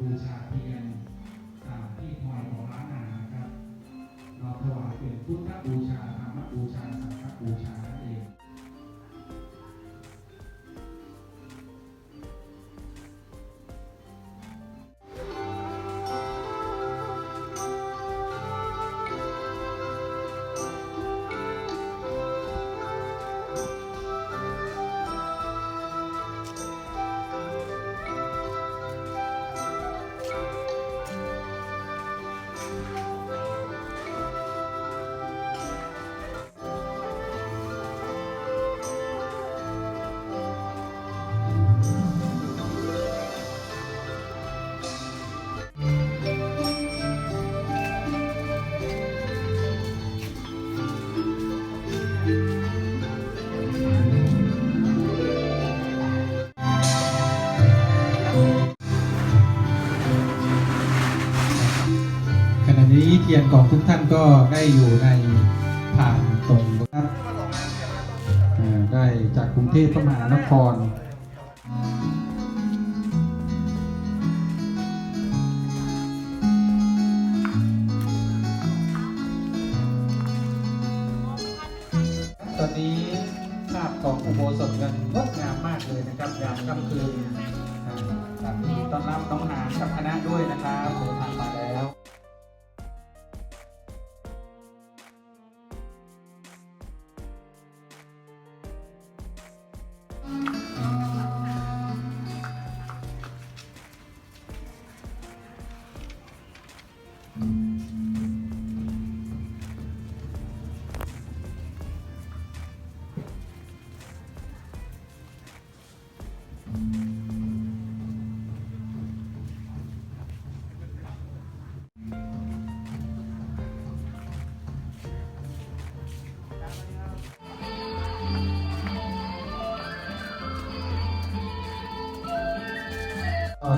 บูชาเทียนจากที่หอยของร้านนาครับ เราถวายเป็นพุทธบูชา ณะนี้เทียนของทุกท่านก็ได้อยู่ในผ่านตรงครับได้จากกรุงเทพมหานครตอนนี้ภาพของอุโบสถกันงดงามมากเลยนะครับยามค่ำคืนอ่าครับยินดีต้อนรับน้องหานกับคณะด้วยนะครับเดินทางมา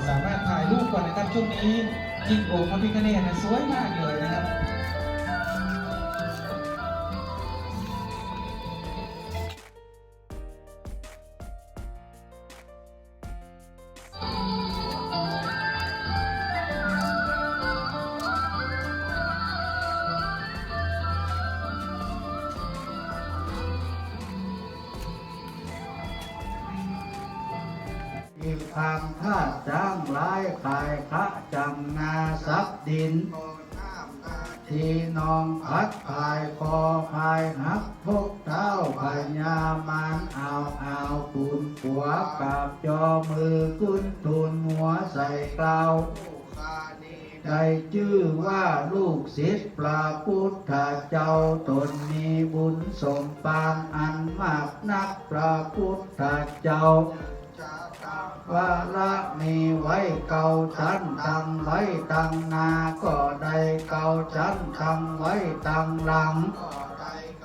สามารถถ่ายรูปก่อนนะครับช่วงนี้ยิ่งองค์พระพิฆเนศนะสวยมากเลย อีกทางท่าจ้างหลายขายพระจังนาซับดิน ทีนองพัดพายคอพายหักพกเท้าพญามานเอาเอาตุนหัวกับจอมือกุนทุนหัวใส่เกลาได้ชื่อว่าลูกศิษย์พระพุทธเจ้าตนมีบุญสมปานอันมากนักพระพุทธเจ้า วาระมีไว้เก่าฉันทำไว้ตั้งนาก็ได้เก่าฉันทำไว้ตั้งหลัง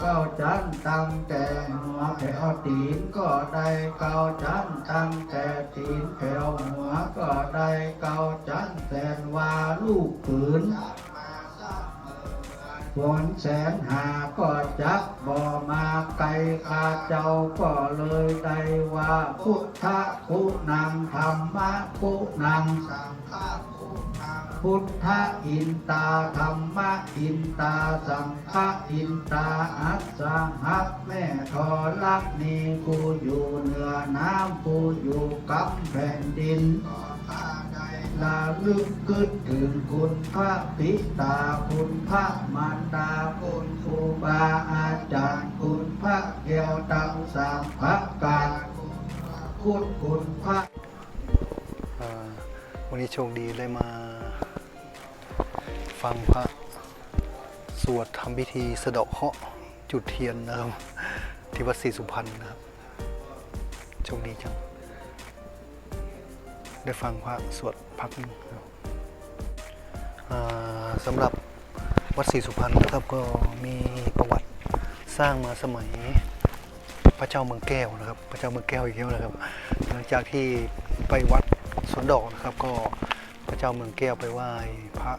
เก้าจันตั้งแต่หัวแถวตีนก็ได้เก้าจันตั้งแต่ตีนแถวหัวก็ได้เก้าจันแสนว่าลูกผืน ฝนแสนหาก็จักบ่มาไกลขาเจ้าก็เลยได้ว่าพุทธคุณนังธรรมะคุณนังสังฆะคุณนัง พุทธะอินตาธรรมอินตาสังฆอินตาอัสสังหักแม่ทอลักนีผู้อยู่เหนือน้ำผู้อยู่กับแผ่นดินลาลึกกึดถึงคุณพระปิตาคุณพระมารดาคุณครูบาอาจารย์คุณพระเกี่ยวตังสามพระการคุณคุณพระวันนี้โชคดีเลยมา ฟังพระสวดทำพิธีสะเดาะเคาะจุดเทียนนะครับที่วัดศรีสุพรรณนะครับโชคดีจัง ได้ฟังพระสวดพักหนึงครับอ่าสำหรับวัดศรีสุพรรณนะครับก็มีประวัติสร้างมาสมัยพระเจ้าเมืองแก้วนะครับ พระเจ้าเมืองแก้วอีกแล้วนะครับ หลังจากที่ไปวัดสวนดอกนะครับ ก็พระเจ้าเมืองแก้วไปไหว้พระ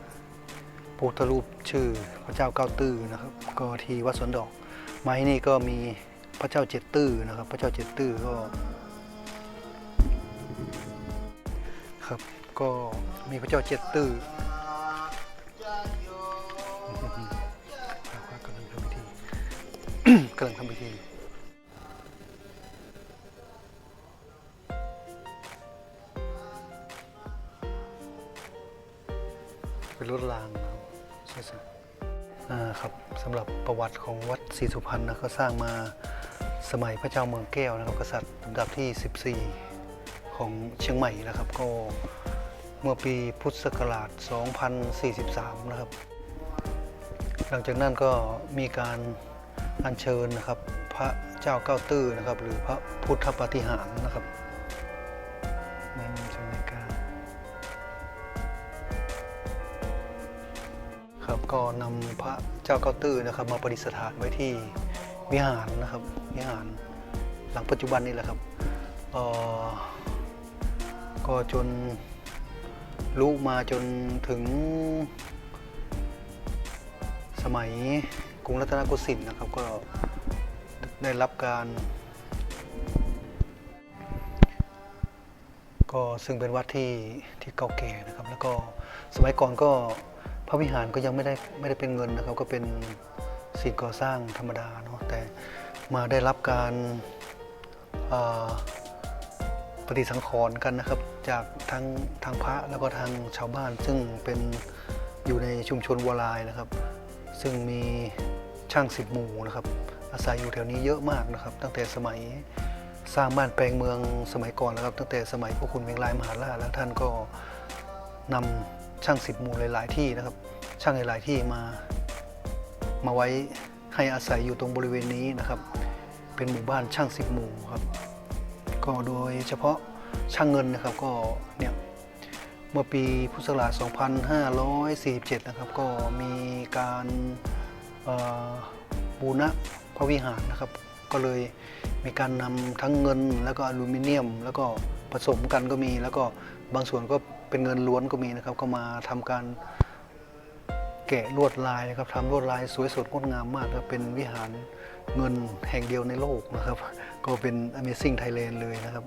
พุทธรูปชื่อพระเจ้าเก้าตื้อนะครับ ก็ที่วัดสวนดอก ไม้นี่ก็มีพระเจ้าเจ็ดตื้อนะครับ พระเจ้าเจ็ดตื้อก็ครับก็มีพระเจ้าเจ็ดตื้อพระกำลังทำพิธีกำลังทำพิธีเป็นรถรางนะ ครับใช่ๆอ่าครับสำหรับประวัติของวัดศรีสุพรรณนะก็สร้างมาสมัยพระเจ้าเมืองแก้วนะครับกษัตริย์ลำดับที่ 14 ของเชียงใหม่นะครับ ก็เมื่อปีพุทธศักราช 2043 นะครับ หลังจากนั้นก็มีการอัญเชิญนะครับ พระเจ้าเก้าตื้อนะครับ หรือพระพุทธปฏิหารนะครับ นมุมสมัยกลางครับก็นำพระเจ้าเก้าตื้อนะครับ มาประดิษฐานไว้ที่วิหารนะครับวิหารหลังปัจจุบันนี่แหละครับก็จนลุมาจนถึง สมัยกรุงรัตนโกสินทร์นะครับก็ได้รับการ ก็ซึ่งเป็นวัดที่ที่เก่าแก่นะครับ แล้วก็สมัยก่อนก็ พระวิหารก็ยังไม่ได้ไม่ได้เป็นเงินนะครับ ก็เป็นสิ่งก่อสร้างธรรมดาเนาะแต่มาได้รับการปฏิสังขรณ์กันนะครับ จากทั้งทางพระแล้วก็ทางชาวบ้าน ซึ่งเป็นอยู่ในชุมชนวัวลายนะครับ ซึ่งมีช่างสิบหมู่นะครับ อาศัยอยู่แถวนี้เยอะมากนะครับ ตั้งแต่สมัยสร้างบ้านแปลงเมืองสมัยก่อนแล้วครับ ตั้งแต่สมัยพวกคุณเมงลายมหาราชแล้วท่านก็นำช่างสิบหมู่หลาย ๆ ที่นะครับ ช่างหลาย ๆ ที่มา มาไว้ให้อาศัยอยู่ตรงบริเวณนี้นะครับ เป็นหมู่บ้านช่างสิบหมู่ครับ ก็โดยเฉพาะช่างเงินนะครับก็เนี่ยเมื่อปีพุทธศักราช 2547 นะครับ ก็มีการบูรณะพระวิหารนะครับ ก็เลยมีการนำทั้งเงินแล้วก็อลูมิเนียม แล้วก็ผสมกันก็มี แล้วก็บางส่วนก็เป็นเงินล้วนก็มีนะครับ ก็มาทำการ แกะลวดลายนะครับทำลวดลายสวยสดงดงามมากครับเป็นวิหารเงินแห่งเดียวในโลกนะครับ ก็เป็น Amazing Thailand เลยนะครับ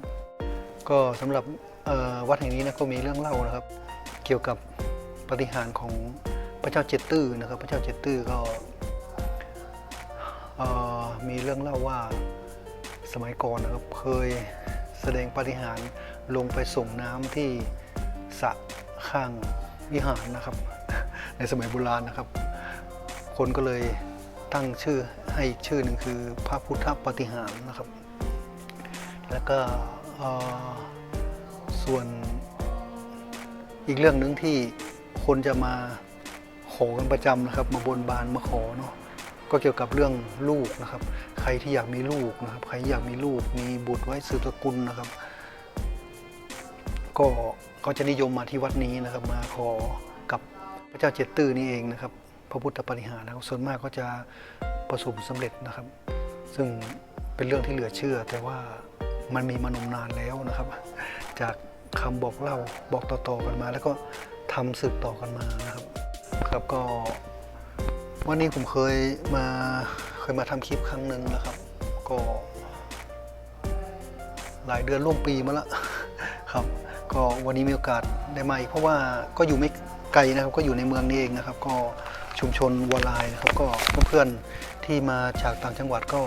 ก็สำหรับวัดแห่งนี้นะก็มีเรื่องเล่านะครับ เกี่ยวกับปฏิหารของพระเจ้าเจตตื้อนะครับ พระเจ้าเจตตื้อก็มีเรื่องเล่าว่าสมัยก่อนนะครับเคยแสดงปฏิหารลงไปส่งน้ำที่สระข้างวิหารนะครับ ในสมัยโบราณนะครับ คนก็เลยตั้งชื่อให้อีกชื่อหนึ่งคือพระพุทธปฏิหารนะครับ แล้วก็ส่วนอีกเรื่องหนึ่งที่คนจะมาขอกันประจำนะครับ มาบนบานมาขอเนาะก็เกี่ยวกับเรื่องลูกนะครับ ใครที่อยากมีลูกนะครับ ใครอยากมีลูก มีบุตรไว้สืบตระกูลนะครับ ก็ก็จะนิยมมาที่วัดนี้นะครับ มาขอ พระเจ้าเจตตื้อนี่เองนะครับ พระพุทธปฏิหารนะครับส่วนมากก็จะประสบสำเร็จนะครับ ซึ่งเป็นเรื่องที่เหลือเชื่อ แต่ว่ามันมีมานมนานแล้วนะครับ จากคำบอกเล่าบอกต่อๆกันมา แล้วก็ทำสืบต่อกันมานะครับครับก็วันนี้ผมเคยมาเคยมาทำคลิปครั้งหนึ่งนะครับ ก็หลายเดือนร่วมปีมาแล้วครับ ก็วันนี้มีโอกาสได้มาอีกเพราะว่าก็อยู่ไม่ ไกลนะครับ ก็อยู่ในเมืองนี้เองนะครับ ก็ชุมชนวัวลายนะครับ ก็เพื่อนๆที่มาจากต่างจังหวัดก็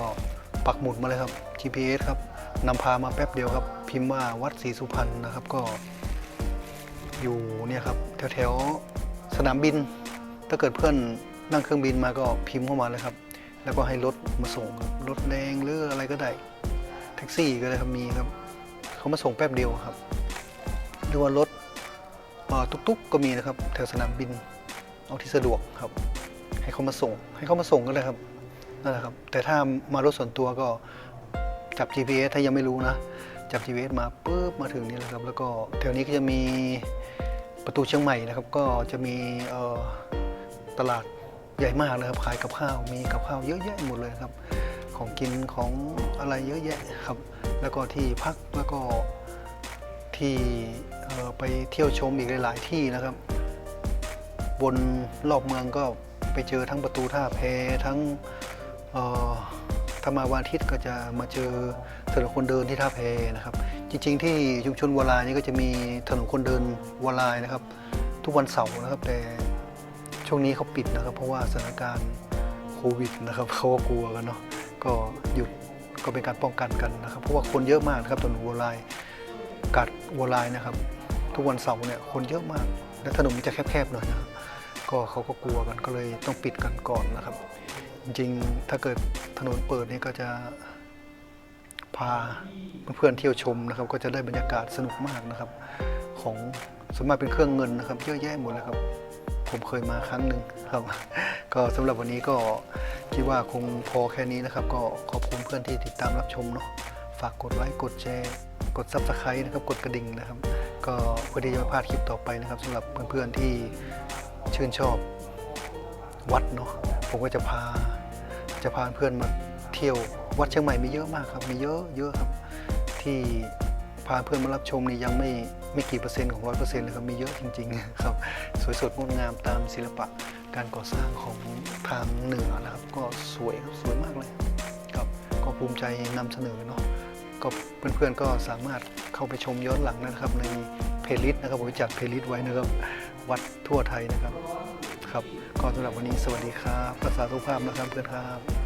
ปักหมุดมาเลยครับ GPS ครับนำพามาแป๊บเดียวครับ พิมพ์ว่าวัดศรีสุพรรณนะครับ ก็อยู่เนี่ยครับแถวๆสนามบิน ถ้าเกิดเพื่อนนั่งเครื่องบินมาก็พิมพ์เข้ามาเลยครับ แล้วก็ให้รถมาส่งครับรถแดงหรืออะไรก็ได้แท็กซี่ก็ได้ครับมีครับ เขามาส่งแป๊บเดียวครับหรือว่ารถ ตุ๊กๆก็มีนะครับแถวสนามบินเอาที่สะดวกครับ ให้เขามาส่ง ให้เขามาส่งก็ได้ครับนั่นแหละครับ แต่ถ้ามารถส่วนตัวก็จับ GPS ถ้ายังไม่รู้นะจับ GPS มาปุ๊บมาถึงนี่แหละครับ แล้วก็แถวนี้ก็จะมีประตูเชียงใหม่นะครับ ก็จะมีตลาดใหญ่มากนะครับขายกับข้าวมีกับข้าวเยอะแยะหมดเลยครับ ของกินของอะไรเยอะแยะครับ แล้วก็ที่พักแล้วก็ที่ ไปเที่ยวชมอีกหลาย ๆ ที่นะครับ บนรอบเมืองก็ไปเจอทั้งประตูท่าแพทั้งออถ้ามาวาทิตก็จะมาเจอถนนคนเดินที่ท่าแพนะครับ จริง ๆ ที่ชุมชนวลายนี่ก็จะมีถนนคนเดินวลายนะครับ ทุกวันเสาร์นะครับ แต่ช่วงนี้เขาปิดนะครับ เพราะว่าสถานการณ์โควิดนะครับเขาก็กลัวกันเนาะก็หยุดก็เป็นการป้องกันกันนะครับ เพราะว่าคนเยอะมากนะครับถนนวัวลายกัดวัวลายนะครับ ทุกวันเสาร์เนี่ยคนเยอะมาก และถนนมันจะแคบๆหน่อยนะครับก็เขาก็กลัวกันก็เลยต้องปิดกันก่อนนะครับ จริงๆถ้าเกิดถนนเปิดนี่ก็จะพาเพื่อนๆเที่ยวชมนะครับ ก็จะได้บรรยากาศสนุกมากนะครับ ของสวนมากเป็นเครื่องเงินนะครับเยอะแยะหมดเลยครับ ผมเคยมาครั้งหนึ่งครับ ก็สำหรับวันนี้ก็คิดว่าคงพอแค่นี้นะครับ ก็ขอบคุณเพื่อนที่ติดตามรับชมเนาะฝากกดไลค์กดแชร์ กดซับสไครต์นะครับ กดกระดิ่งนะครับ ก็เพื่อที่จะไม่พลาดคลิปต่อไปนะครับสำหรับเพื่อนๆที่ชื่นชอบวัดเนาะผมก็จะพาจะพาเพื่อนมาเที่ยววัดเชียงใหม่มีเยอะมากครับมีเยอะเยอะครับที่พาเพื่อนมารับชมนี่ยังไม่ไม่กี่เปอร์เซ็นต์ของร้อยเปอร์เซ็นต์เลยครับมีเยอะจริงๆครับสวยสดงดงามตามศิลปะการก่อสร้างของทางเหนือนะครับ ก็สวยครับสวยมากเลยครับก็ภูมิใจนำเสนอเนาะก็ เพื่อนๆก็สามารถเข้าไปชมย้อนหลังนะครับ ในเพลย์ลิสต์นะครับผมจัดเพลย์ลิสต์ไว้นะครับ วัดทั่วไทยนะครับ ครับก็สำหรับวันนี้สวัสดีครับรักษาสุขภาพนะครับเพื่อนครับ